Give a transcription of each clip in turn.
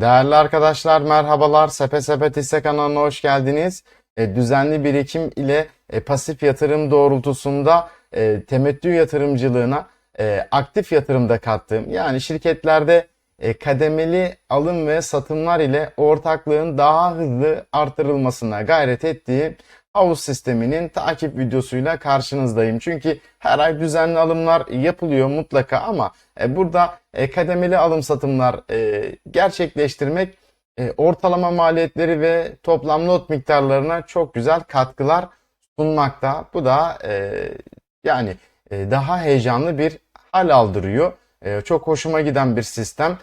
Değerli arkadaşlar merhabalar. Sepe Sepet Hisse kanalına hoş geldiniz. E, düzenli birikim ile e, pasif yatırım doğrultusunda e, temettü yatırımcılığına e, aktif yatırımda kattığım yani şirketlerde e, kademeli alım ve satımlar ile ortaklığın daha hızlı artırılmasına gayret ettiğim havuz sisteminin takip videosuyla karşınızdayım. Çünkü her ay düzenli alımlar yapılıyor mutlaka ama e, burada e, kademeli alım satımlar e, gerçekleştirmek ortalama maliyetleri ve toplam not miktarlarına çok güzel katkılar sunmakta. Bu da yani daha heyecanlı bir hal aldırıyor. Çok hoşuma giden bir sistem.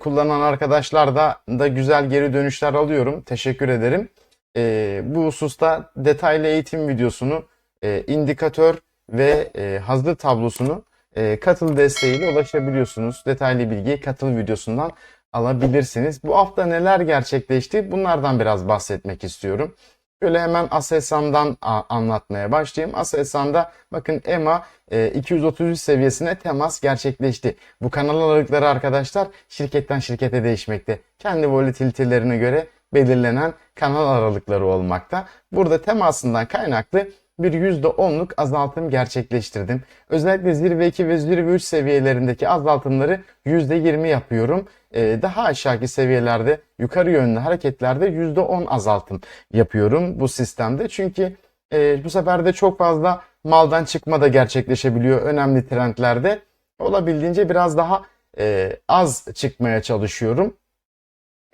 Kullanan arkadaşlar da, da güzel geri dönüşler alıyorum. Teşekkür ederim. E, bu hususta detaylı eğitim videosunu, e, indikatör ve e, hazır tablosunu e, katıl desteğiyle ulaşabiliyorsunuz. Detaylı bilgiyi katıl videosundan alabilirsiniz. Bu hafta neler gerçekleşti? Bunlardan biraz bahsetmek istiyorum. Şöyle hemen Aselsan'dan anlatmaya başlayayım. Aselsan'da bakın EMA e, 233 seviyesine temas gerçekleşti. Bu kanal aralıkları arkadaşlar şirketten şirkete değişmekte. Kendi volatilitelerine göre belirlenen kanal aralıkları olmakta. Burada temasından kaynaklı bir %10'luk azaltım gerçekleştirdim. Özellikle zirve 2 ve zirve 3 seviyelerindeki azaltımları %20 yapıyorum. Ee, daha aşağıki seviyelerde yukarı yönlü hareketlerde %10 azaltım yapıyorum bu sistemde. Çünkü e, bu sefer de çok fazla maldan çıkma da gerçekleşebiliyor önemli trendlerde. Olabildiğince biraz daha e, az çıkmaya çalışıyorum.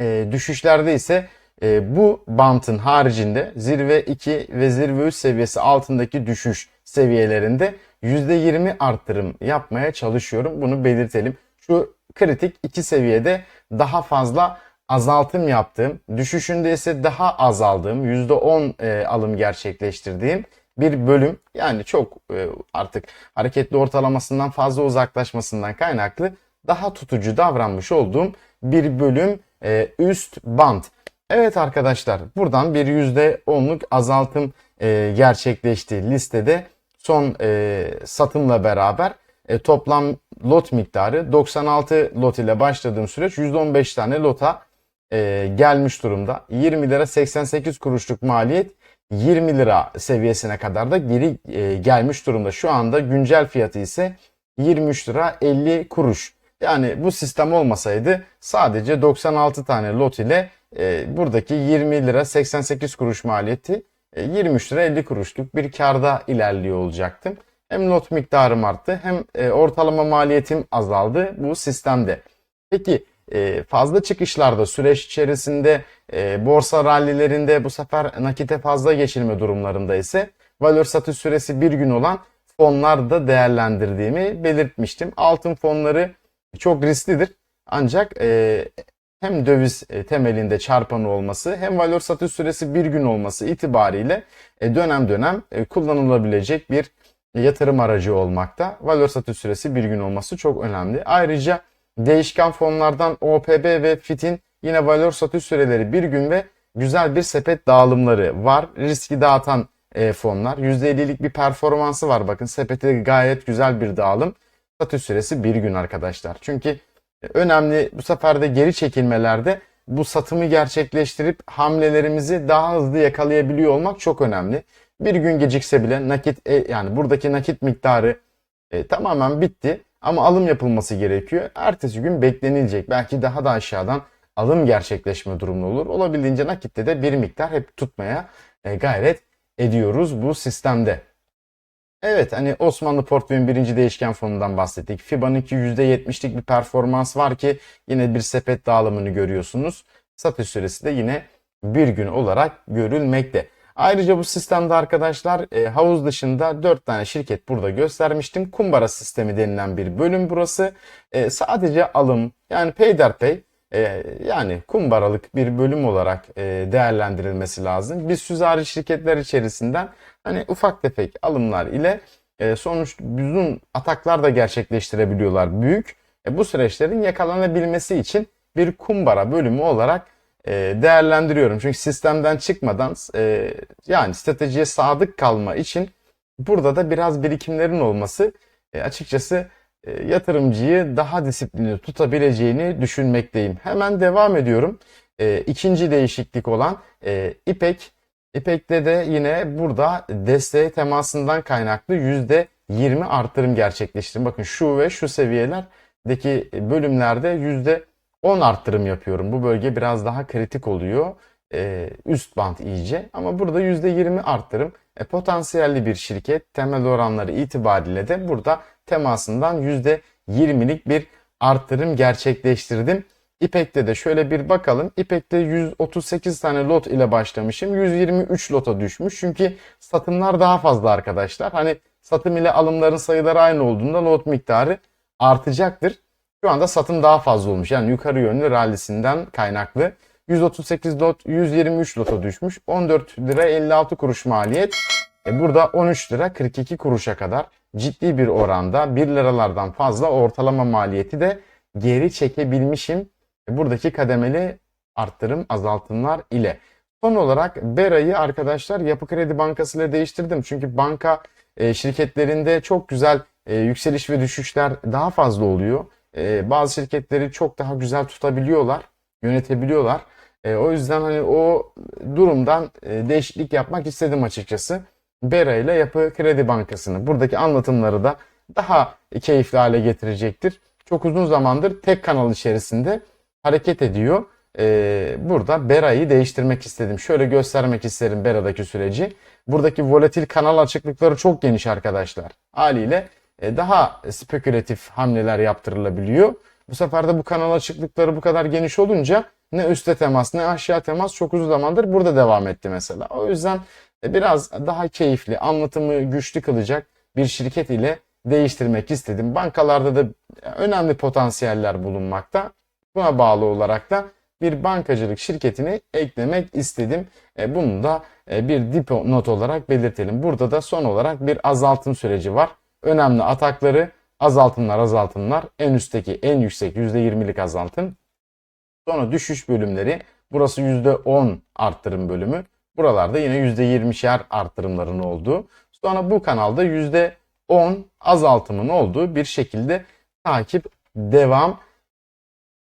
E, düşüşlerde ise e, bu bantın haricinde zirve 2 ve zirve 3 seviyesi altındaki düşüş seviyelerinde %20 arttırım yapmaya çalışıyorum. Bunu belirtelim. Şu kritik iki seviyede daha fazla azaltım yaptığım, düşüşünde ise daha azaldığım, %10 e, alım gerçekleştirdiğim bir bölüm. Yani çok e, artık hareketli ortalamasından fazla uzaklaşmasından kaynaklı daha tutucu davranmış olduğum bir bölüm e, üst band. Evet arkadaşlar buradan bir %10'luk azaltım e, gerçekleşti listede son e, satımla beraber e, toplam lot miktarı 96 lot ile başladığım süreç 115 tane lota e, gelmiş durumda. 20 lira 88 kuruşluk maliyet 20 lira seviyesine kadar da geri e, gelmiş durumda. Şu anda güncel fiyatı ise 23 lira 50 kuruş. Yani bu sistem olmasaydı sadece 96 tane lot ile e, buradaki 20 lira 88 kuruş maliyeti e, 23 lira 50 kuruşluk bir karda ilerliyor olacaktım. Hem lot miktarım arttı hem e, ortalama maliyetim azaldı bu sistemde. Peki e, fazla çıkışlarda süreç içerisinde e, borsa rallilerinde bu sefer nakite fazla geçilme durumlarında ise valör satış süresi bir gün olan fonlarda değerlendirdiğimi belirtmiştim. Altın fonları çok risklidir. Ancak e, hem döviz e, temelinde çarpanı olması hem valör satış süresi bir gün olması itibariyle e, dönem dönem e, kullanılabilecek bir yatırım aracı olmakta. Valör satış süresi bir gün olması çok önemli. Ayrıca değişken fonlardan OPB ve FIT'in yine valör satış süreleri bir gün ve güzel bir sepet dağılımları var. Riski dağıtan fonlar. %50'lik bir performansı var. Bakın sepete gayet güzel bir dağılım. Satış süresi bir gün arkadaşlar. Çünkü önemli bu sefer de geri çekilmelerde bu satımı gerçekleştirip hamlelerimizi daha hızlı yakalayabiliyor olmak çok önemli. Bir gün gecikse bile nakit e, yani buradaki nakit miktarı e, tamamen bitti ama alım yapılması gerekiyor. Ertesi gün beklenilecek. Belki daha da aşağıdan alım gerçekleşme durumu olur. Olabildiğince nakitte de bir miktar hep tutmaya e, gayret ediyoruz bu sistemde. Evet hani Osmanlı portföyün birinci değişken fonundan bahsettik. FIBA'nınki %70'lik bir performans var ki yine bir sepet dağılımını görüyorsunuz. Satış süresi de yine bir gün olarak görülmekte. Ayrıca bu sistemde arkadaşlar e, havuz dışında 4 tane şirket burada göstermiştim. Kumbara sistemi denilen bir bölüm burası. E, sadece alım yani peyderpey e, yani kumbaralık bir bölüm olarak e, değerlendirilmesi lazım. Biz süzari şirketler içerisinden hani ufak tefek alımlar ile e, sonuç uzun ataklar da gerçekleştirebiliyorlar büyük. E, bu süreçlerin yakalanabilmesi için bir kumbara bölümü olarak e, değerlendiriyorum. Çünkü sistemden çıkmadan e, yani stratejiye sadık kalma için burada da biraz birikimlerin olması e, açıkçası yatırımcıyı daha disiplinli tutabileceğini düşünmekteyim. Hemen devam ediyorum. E, ikinci değişiklik olan e, İpek. İpek'te de yine burada desteğe temasından kaynaklı %20 artırım gerçekleştirdim. Bakın şu ve şu seviyelerdeki bölümlerde %10 arttırım yapıyorum. Bu bölge biraz daha kritik oluyor. E, üst band iyice ama burada %20 arttırım. E, potansiyelli bir şirket temel oranları itibariyle de burada temasından %20'lik bir arttırım gerçekleştirdim. İpek'te de şöyle bir bakalım. İpek'te 138 tane lot ile başlamışım. 123 lota düşmüş. Çünkü satımlar daha fazla arkadaşlar. Hani satım ile alımların sayıları aynı olduğunda lot miktarı artacaktır. Şu anda satım daha fazla olmuş. Yani yukarı yönlü rallisinden kaynaklı. 138 lot 123 lota düşmüş. 14 lira 56 kuruş maliyet. E burada 13 lira 42 kuruşa kadar ciddi bir oranda 1 liralardan fazla ortalama maliyeti de geri çekebilmişim. E buradaki kademeli arttırım azaltımlar ile. Son olarak Bera'yı arkadaşlar Yapı Kredi Bankası ile değiştirdim. Çünkü banka e, şirketlerinde çok güzel e, yükseliş ve düşüşler daha fazla oluyor. Bazı şirketleri çok daha güzel tutabiliyorlar, yönetebiliyorlar. O yüzden hani o durumdan değişiklik yapmak istedim açıkçası. Bera ile Yapı Kredi Bankası'nı. Buradaki anlatımları da daha keyifli hale getirecektir. Çok uzun zamandır tek kanal içerisinde hareket ediyor. Ee, burada Bera'yı değiştirmek istedim. Şöyle göstermek isterim Bera'daki süreci. Buradaki volatil kanal açıklıkları çok geniş arkadaşlar. Haliyle e, daha spekülatif hamleler yaptırılabiliyor. Bu sefer de bu kanal açıklıkları bu kadar geniş olunca ne üstte temas ne aşağı temas çok uzun zamandır burada devam etti mesela. O yüzden biraz daha keyifli, anlatımı güçlü kılacak bir şirket ile değiştirmek istedim. Bankalarda da önemli potansiyeller bulunmakta. Buna bağlı olarak da bir bankacılık şirketini eklemek istedim. E, bunu da e, bir dipnot olarak belirtelim. Burada da son olarak bir azaltım süreci var. Önemli atakları azaltımlar azaltımlar. En üstteki en yüksek %20'lik azaltım. Sonra düşüş bölümleri. Burası %10 arttırım bölümü. Buralarda yine %20'şer arttırımların olduğu. Sonra bu kanalda %10 azaltımın olduğu bir şekilde takip devam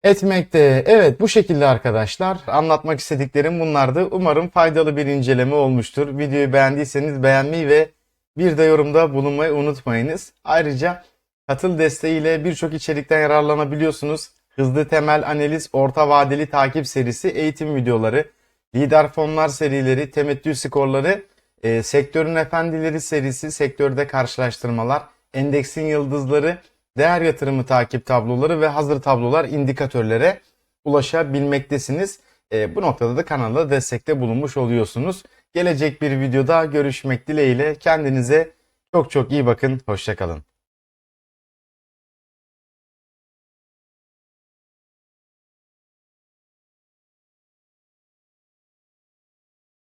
etmekte. Evet bu şekilde arkadaşlar anlatmak istediklerim bunlardı. Umarım faydalı bir inceleme olmuştur. Videoyu beğendiyseniz beğenmeyi ve bir de yorumda bulunmayı unutmayınız. Ayrıca katıl desteğiyle birçok içerikten yararlanabiliyorsunuz. Hızlı temel analiz, orta vadeli takip serisi, eğitim videoları, lider fonlar serileri, temettü skorları, e, sektörün efendileri serisi, sektörde karşılaştırmalar, endeksin yıldızları, değer yatırımı takip tabloları ve hazır tablolar indikatörlere ulaşabilmektesiniz. E, bu noktada da kanala destekte bulunmuş oluyorsunuz. Gelecek bir videoda görüşmek dileğiyle kendinize çok çok iyi bakın. Hoşçakalın.